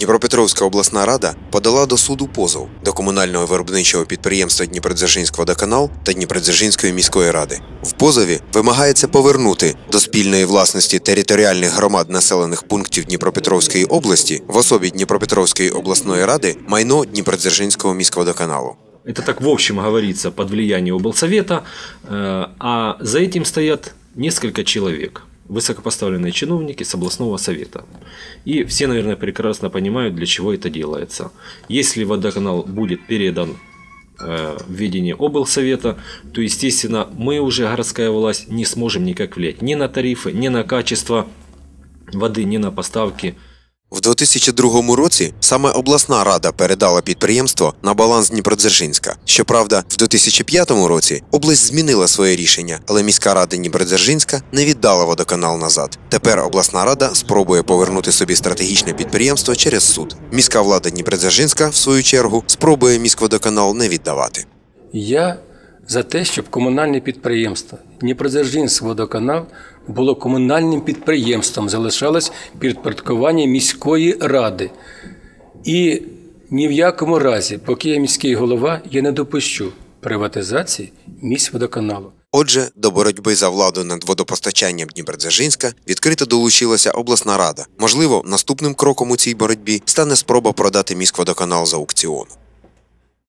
Дніпропетровська обласна рада подала до суду позов до комунального виробничого підприємства Дніпродзержинськ водоканал та Дніпродзержинської міської ради. В позові вимагається повернути до спільної власності територіальних громад населених пунктів Дніпропетровської області в особі Дніпропетровської обласної ради майно Дніпродзержинського міськводоканалу. Это так в общем говорится под влиянием облсовета, э, а за этим стоят несколько человек, Высокопоставленные чиновники с областного совета. И все, наверное, прекрасно понимают, для чего это делается. Если водоканал будет передан э, в ведение облсовета, то, естественно, мы уже, городская власть, не сможем никак влиять ни на тарифы, ни на качество воды, ни на поставки. В 2002 році саме обласна рада передала підприємство на баланс Дніпродзержинська. Щоправда, в 2005 році область змінила своє рішення, але міська рада Дніпродзержинська не віддала водоканал назад. Тепер обласна рада спробує повернути собі стратегічне підприємство через суд. Міська влада Дніпродзержинська, в свою чергу, спробує міськводоканал не віддавати. Я за те, щоб комунальне підприємство Дніпродзержинськводоканал було комунальним підприємством, залишалось підпорядкування міської ради. І ні в якому разі, поки я міський голова, я не допущу приватизації міськводоканалу. Отже, до боротьби за владу над водопостачанням Дніпродзержинська відкрито долучилася обласна рада. Можливо, наступним кроком у цій боротьбі стане спроба продати міськводоканал за аукціону.